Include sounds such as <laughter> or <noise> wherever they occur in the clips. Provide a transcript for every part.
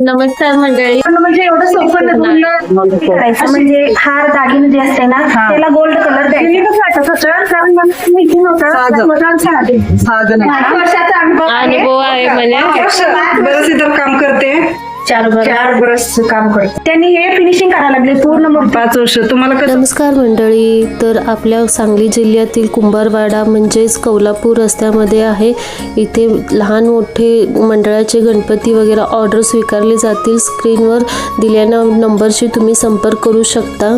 नमस्कार मंडळी. पण म्हणजे एवढं सोपं नाही करायचं? म्हणजे हार दागिने जे असते ना त्याला गोल्ड कलर द्यायचा. कसं वाटत होतं कारण मला माहिती नव्हतं. मुलांचं आधी साधन आहे पाच वर्षाचा अनुभव आहे. अनुभव आहे. बरंच इथं काम करते. चार काम करते. त्यांनी हे फिनिशिंग करायला लागले पूर्ण मूर्ती पाच वर्ष. तुम्हाला कसं नमस्कार मंडळी तर आपल्या सांगली जिल्ह्यातील कुंभारवाडा म्हणजेच कौलापूर रस्त्यामध्ये आहे. इथे लहान मोठे मंडळाचे गणपती वगैरे ऑर्डर स्वीकारले जातील. स्क्रीनवर दिलेल्या नंबरशी तुम्ही संपर्क करू शकता.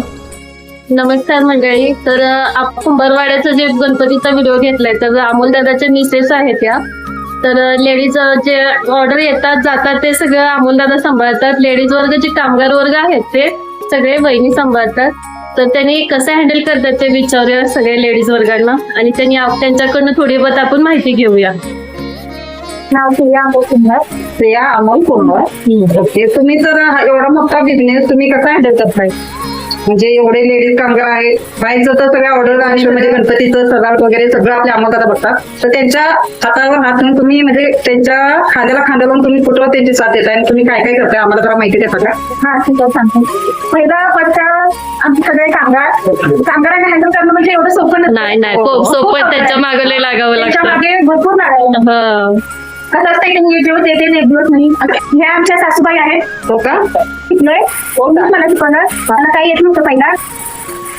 नमस्कार मंडळी तर आप कुंभारवाड्याचा जे गणपतीचा व्हिडिओ घेतलाय तर अमोल दादाच्या मिसेस आहेत या. तर लेडीज जे ऑर्डर येतात जातात ते सगळं अमोल दादा सांभाळतात. लेडीज वर्ग जे कामगार वर्ग आहेत ते सगळे बहिणी सांभाळतात. तर त्यांनी कसं हँडल करतात ते विचारूया सगळ्या लेडीज वर्गांना. आणि त्यांनी त्यांच्याकडनं थोडी बहुत आपण माहिती घेऊया. नाव प्रिया अमोल कुंभार प्रिया अमोल कुंभार ओके तुम्ही तर हा एवढा मोठा बिझनेस तुम्ही कसा हँडल करताय? म्हणजे एवढे लेडीज कामगार आहेत. बाहेरचं तर सगळ्या ऑर्डर आणि म्हणजे गणपतीचं सजावट वगैरे सगळं आपल्या अमोलदादा बघतात. तर त्यांच्या हातावर हात ठेवून तुम्ही म्हणजे त्यांच्या खांद्याला खांदा लावून तुम्ही कुठं त्यांची साथ देताय. आणि तुम्ही काय काय करताय? आम्हाला जरा माहिती देता का हा ठीक आहे सांगते. पहिला पट्टा आमचे सगळे कामगार. कामगारांना हँडल करणं म्हणजे एवढं सोपं. नाही नाही खूप सोपं त्याच्यामागे लय लागावं त्यांच्या लागतं. मागे भरपूर लागायला हं. कसं असतं की एक दिवस येते एक दिवस नाही. ह्या आमच्या सासूबाई आहेत. हो का? शिकलोय. मला शिकवलं मला काही येत नव्हतं पहिला.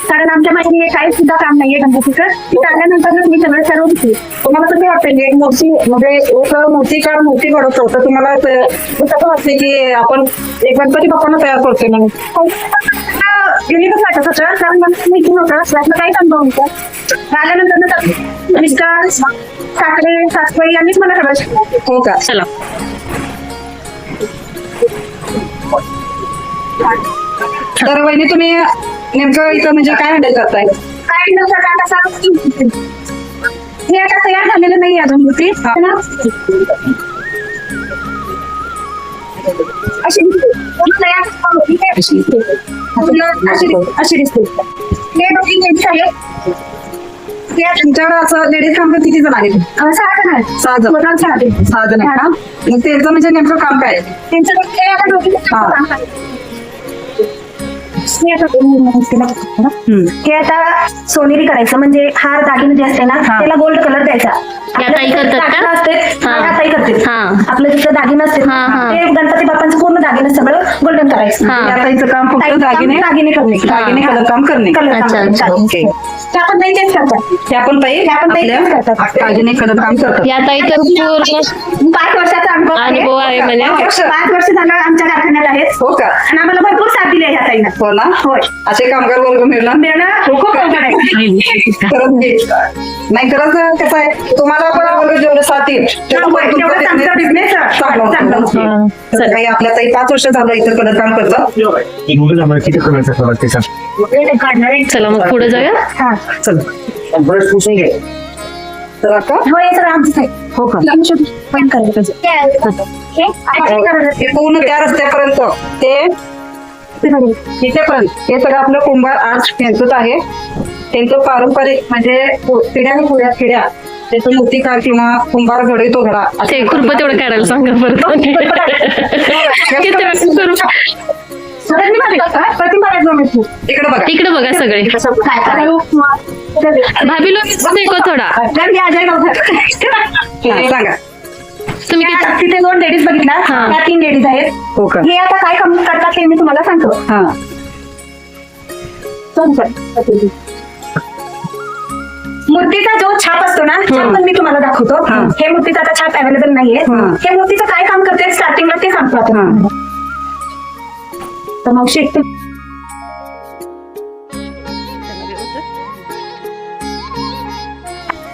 कारण आमच्या माहिती काही सुद्धा काम नाहीये गणपतीचं ते आल्यानंतर मी सगळं सर्व शिकले तुम्हाला कसं वाटतं की एक मूर्ती म्हणजे एक मूर्तीकार मूर्ती घडवतो तर तुम्हाला कसं वाटतं की आपण एक गणपती बाप्पांना तयार करतोय म्हणून. युनिकच वाटत होतं कारण मला माहिती नव्हतं यातलं काहीच अनुभव नव्हता आल्यानंतर मिस्टर सासरे सासबाई यांनीच मला सगळं शिकवलं हो का? चला. तर वहिनी तुम्ही नेमकं इथं म्हणजे काय हँडल करताय? काय नव्हतं का कसा हे आता तयार झालेलं नाही अजून ना? अशी दिसते. तयार होती काय अशी दिसते. पूर्ण अशी दिसते. अशी दिसते हे दोघी लेडीज आहेत ते आता, तुमच्याकडे असं लेडीज कामगार किती जण आहेत अं, सहा जण आहेत सहा जण टोटल सहा जण. सहा जण आहेत का मग त्यांचं म्हणजे नेमकं काम काय आहे? त्यांचं ते- ते आता दोघी हा. काम करतात. हे आता. हे सोनेरी करायचं म्हणजे हार दागिने जे असते ना. त्याला गोल्ड कलर द्यायचा. असते हा. हा, ताई करते हा. आपलं जिथं दागिने असते. ते गणपती बाप्पांचं पूर्ण दागिने सगळं गोल्डन करायचं हा. या ताईचं काम फक्त दागिने? दागिने करणे. दागिने कलर काम करणे. कलर काम त्या पण ताई तेच करतात. त्या पण ताई त्या पण ताई तेच करतात. आपल्या दागिने कलर काम करतात. या ताई तर पूर्ण पाच वर्षाचा अनुभव आहे. अनुभव आहे पाच वर्ष? पाच वर्ष झालं आमच्या कारखान्यात आहेत. हो का? आणि आम्हाला भरपूर साथ दिली आहे ह्या ताईनं. हो ना? होय. असे कामगार वर्ग मिळणं खूप अवघड आहे. खरंच घे. नाही खरंच कसं आहे तुम्हाला पण वर्ग जेवढे साथ येईल तेवढं पण तुमचं तेवढं आमचा business बिझनेस चांगला चांगला होतो. होतो. तर काही आपल्या ताई पाच वर्ष झालं इथं कलर काम करतात. एक मुलं आम्हाला किती करायचं खबर ते सांग. चला मग पुढे जाऊया. हा. चल. बरंच पुसून घे. तर आता हो हे सगळं आहे हो का? पण करायला पाहिजे. हे आपण करायला हे पूर्ण त्या रस्त्यापर्यंत. ते पाहिजे. इथेपर्यंत. हे सगळं आपलं कुंभार आर्ट यांचंच आहे. त्यांचं पारंपरिक म्हणजे पिढ्या पुढ्या पिढ्या. त्याचं मूर्तिकार किंवा कुंभार घडवतो घडा. असं ते खुरप तेवढं काढायला सांगा परत. <laughs> <laughs> किती वेळ खुरपं? इकडे बघा. इकडे बघा सगळे? भाभी लोक देखो थोडा. हा, सांगा. तुम्ही तिथे दोन लेडीज बघितल्या. हा. त्या तीन लेडीज आहेत. हो हे आता काय काम करतात ते मी तुम्हाला सांगतो. हा. मूर्तीचा जो छाप असतो ना छाप पण मी तुम्हाला दाखवतो. हा. मूर्तीचा आता छाप अवेलेबल नाहीये. हा. हे मूर्तीचं काय काम करते स्टार्टिंगला ते सांगतो आता. तर मावशी एक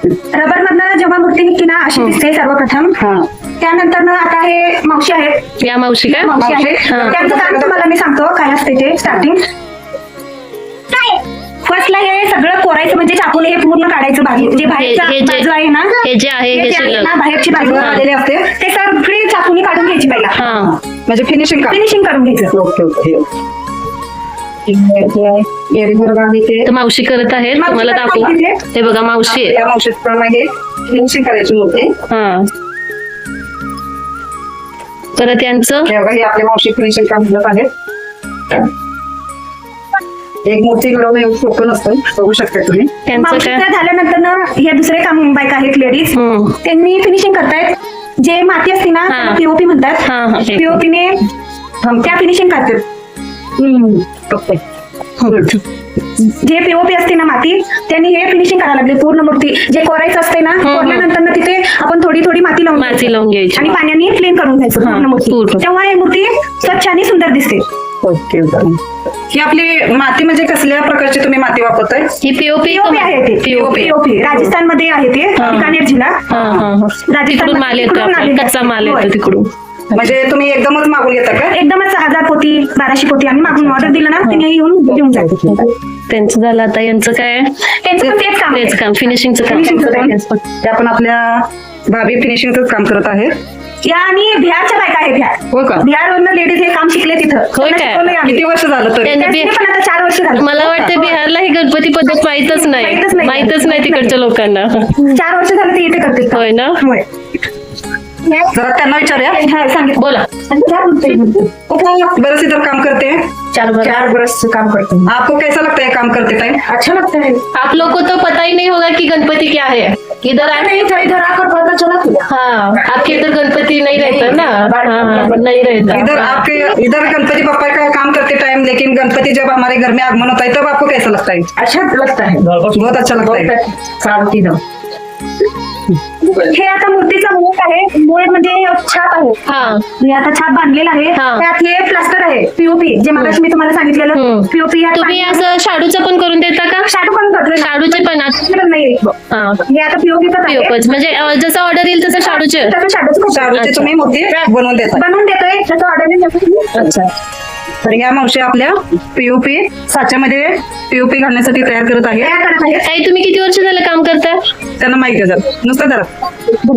रबर मधनं जेव्हा मूर्ती निघते ना अशी दिसते सर्वप्रथम. त्यानंतर ना आता हे मावशी आहेत या मावशी काय मावशी आहे. हा. त्यांचं काम तुम्हाला मी सांगतो काय असते ते स्टार्टिंग फर्स्टला हे सगळं कोरायचं म्हणजे चाकून हे पूर्ण काढायचं बाहेर. जे बाहेरचा बाजू आहे ना हे जे आहे ना बाहेरची बाजू आलेले असते. ते सगळी चाकूनी काढून घ्यायची पहिला हा. म्हणजे फिनिशिंग फिनिशिंग करून घ्यायचं. ओके ओके आहे. तर मावशी करत आहेत मावशी तुम्हाला करत दाखवू. आहे. हे बघा मावशी आहे. त्या मावशीप्रमाणे फिनिशिंग करायची होते. हा. परत यांचं? हे बघा ही आपली मावशी फिनिशिंग काम करत आहे एक मूर्ती घडवणं एवढं सोपं नसतं. बघू शकता तुम्ही. त्यांचं झाल्यानंतर ना हे दुसरे काम बायका आहेत लेडीज. त्यांनी फिनिशिंग करतायत. जे माती असते ना हा. पीओपी म्हणतात. हा, हा. पीओपीने त्या फिनिशिंग करतात. जे पीओपी असते ना माती त्यांनी हे फिनिशिंग करायला लागले. पूर्ण मूर्ती जे कोरायचं असते ना कोरल्यानंतर ना तिथे आपण थोडी थोडी माती लावून माती घ्यायची. लावून घ्यायची. आणि पाण्याने क्लीन करून घ्यायचं हा, पूर्ण मूर्ती. पूर्ण. तेव्हा ही मूर्ती स्वच्छ आणि सुंदर दिसते. ओके ही आपली माती म्हणजे कसल्या प्रकारची तुम्ही माती वापरताय? ही पीओपी पीओपी आहे ते. पीओपी पीओपी राजस्थानमध्ये आहे ते. बिकानेर जिल्हा हा हा हा. तिकडून माल येतो तिकडून आपला, आलेले कच्चा माल होय. येतो तिकडून. म्हणजे तुम्ही एकदमच मागून घेता का? एकदमच हजार पोती बाराशे पोती आम्ही मागून ऑर्डर दिलं ना त्यांनी येऊन देऊन जायचं त्यांचं झालं आता यांचं काय? त्यांचं पण तेच काम आहे. तेच काम फिनिशिंगचं काम. Finishing चं काम. ते आपण आपल्या भाभी फिनिशिंगच काम करत आहे या आणि बिहारच्या बायका आहे बिहार हो का? बिहारवरनं लेडीज हे काम शिकले तिथं. होय त्यांना काय? शिकवलंय आम्ही. किती वर्ष झालं तरी? त्यांनी त्यांनी बी- पण आता चार वर्ष झालं. मला वाटतं बिहारला ही गणपती पद्धत माहीतच नाही. माहीतच नाही. माहीतच नाही तिकडच्या लोकांना. चार वर्ष झालं ते इथे करते होय ना? होय. जरा त्यांना विचारूया. हा, सांगितलं. बोला. बरस इधर काम करते? हैं चार चार वर्ष काम करते. आपको कैसा लगता है काम करते टाइम अच्छा लगता है आप लोग को तो पता ही नहीं होगा कि गणपति क्या है। इधर आ नहीं इधर इधर आकर पता चला हाँ आपके इधर गणपति नहीं रहता ना? हाँ हाँ, नहीं रहता. इधर आपके इधर गणपति पप्पा का काम करते टाइम लेकिन गणपति जब हमारे घर में आगमन होता है तब आपको कैसा लगता है? अच्छा लगता है। बहुत अच्छा लगता है। चालती ना हे आता मूर्तीचा मूळ आहे. मूळ म्हणजे छाप आहे. हाँ. मी आता छाप बांधलेला आहे. हा. त्यात हे प्लास्टर आहे पीओपी जे मला मी तुम्हाला सांगितलेलं. पीओपी तुम्ही असं शाडूचं पण करून देता का? शाडू पण करतोय शाडूचे पण आता- पण नाही. हा. हे आता पीओपीच पिओपच म्हणजे जसं ऑर्डर येईल तसं शाडूचे. तसं शाडूच शाडूची तुम्ही मूर्ती बनवून देता बनवून देतोय. त्याचं ऑर्डर अच्छा. तर या मावशी आपल्या पीओपी साच्यामध्ये पीओपी घालण्यासाठी तयार करत आहे ताई तुम्ही किती वर्ष झालं काम करता? त्यांना माहिती आहे जरा. नुसतं जरा.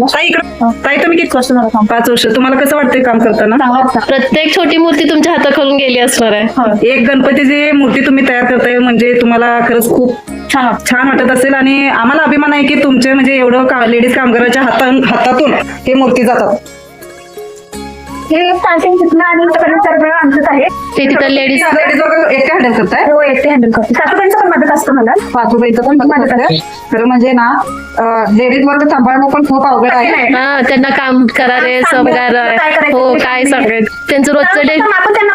ताई इकडं. ताई तुम्ही किती वर्ष झालं काम पाच वर्ष. तुम्हाला कसं वाटतंय काम करताना? प्रत्येक छोटी मूर्ती तुमच्या हाताखालून गेली असणार आहे. एक गणपतीची मूर्ती तुम्ही तयार करताय म्हणजे तुम्हाला खरंच खूप छान छान वाटत असेल आणि आम्हाला अभिमान आहे की तुमचे म्हणजे एवढं लेडीज कामगाराच्या हातातून हे मूर्ती जातात. हे स्टार्टिंग तिथनं आणि इथपर्यंत सगळं आमचंच आहे. ते तिथं लेडीज लेडीज एकटे हँडल करताय? हो एकटे हँडल करते. सासूबाईंचं पण मदत असतं मला. पण मदत. खरं म्हणजे ना लेडीज वर सांभाळणं पण खूप अवघड आहे. हा त्यांना काम करा रे समगार हो काय. सांगायचं त्यांचं रोजचं डे आपण त्यांना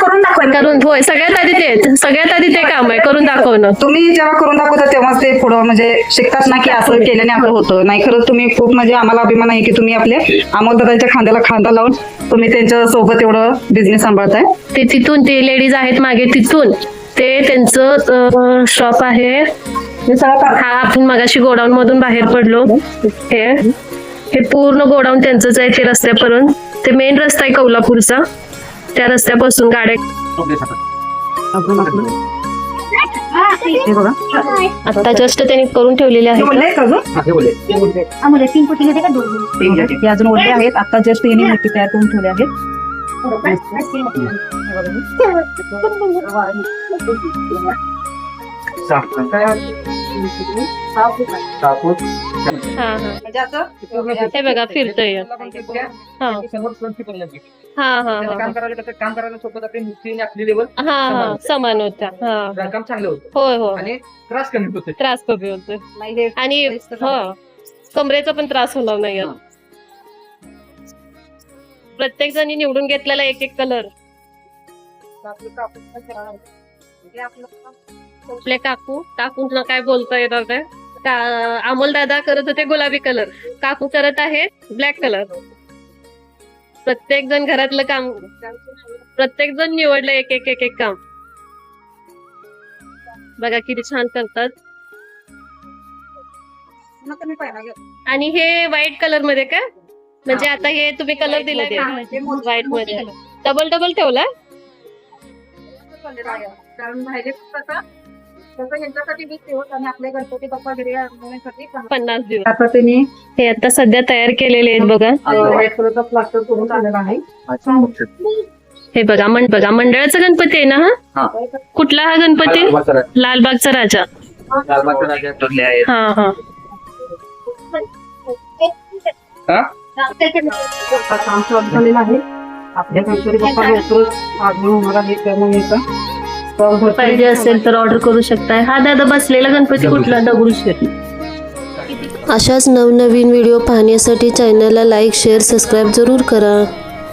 करून होय सगळ्यात आधी ते सगळ्यात आधी ते काम आहे करून दाखवणं. तुम्ही जेव्हा करून दाखवता तेव्हाच ते पुढं म्हणजे शिकतात ना की असं केल्याने आपलं होतं. नाही खरंच तुम्ही खूप म्हणजे आम्हाला अभिमान आहे की तुम्ही आपले अमोलदादांच्या खांद्याला खांदा लावून तुम्ही त्यांच्यासोबत एवढं बिझनेस सांभाळताय. ते तिथून ते लेडीज आहेत मागे तिथून. ते त्यांचं शॉप आहे. हे आपण मगाशी गोडाऊन मधून बाहेर पडलो. हे हे पूर्ण गोडाऊन त्यांचंच आहे ते रस्त्यापर्यंत. ते मेन रस्ता आहे कोल्हापूरचा त्या रस्त्यापासून गाड्या आता जस्ट त्यांनी करून ठेवलेले हे आहेत अजून? हे ओढले आहेत. आता जस्ट यांनी मूर्ती तयार करून ठेवले आहेत. हा हा. म्हणजे हे बघा फिरतोय. हा. हा. हा हा काम करायला कसं काम करायला सोबत आपली मूर्ती आणि आपली लेवल हा हा. समान. होता हा. काम चांगलं होतं. होय हो आणि त्रास कमी होते त्रास कमी आणि हो कमरेचा पण त्रास होणार नाही. प्रत्येक जणी निवडून घेतलेला एक एक कलर आपले काकू काकूंना काय बोलता येणार नाही. का अमोल दादा करत होते गुलाबी कलर काकू करत आहेत ब्लॅक कलर प्रत्येक जण घरातलं काम प्रत्येक जण निवडलं एक एक एक एक काम. बघा किती छान करतात. आणि हे व्हाईट कलरमध्ये का? म्हणजे आता हे तुम्ही कलर दिलाय व्हाईटमध्ये. डबल डबल ठेवला? तसं यांच्यासाठी वीस दिवस आणि आपल्या गणपती बाप्पा घरी आणण्यासाठी पन्नास दिवस. आता त्यांनी हे आता सध्या तयार केलेले आहेत बघा. व्हाईट कलरचा प्लास्टर करून आलेला आहे. हे बघा मं बघा मंडळाचा गणपती आहे ना हा? कुठला हा गणपती? लालबागचा राजा. हा हा. काम चालू झालेलं आहे. आपल्या गणपती बाप्पा लवकरच आगमन होणार आहे त्यामुळे पाहिजे असेल तर ऑर्डर करू शकताय. हा दादा बसलेला गणपती कुठला? दगडूशेठ अशाच नवनवीन व्हिडिओ पाहण्यासाठी चॅनलला लाईक शेअर सबस्क्राईब जरूर करा.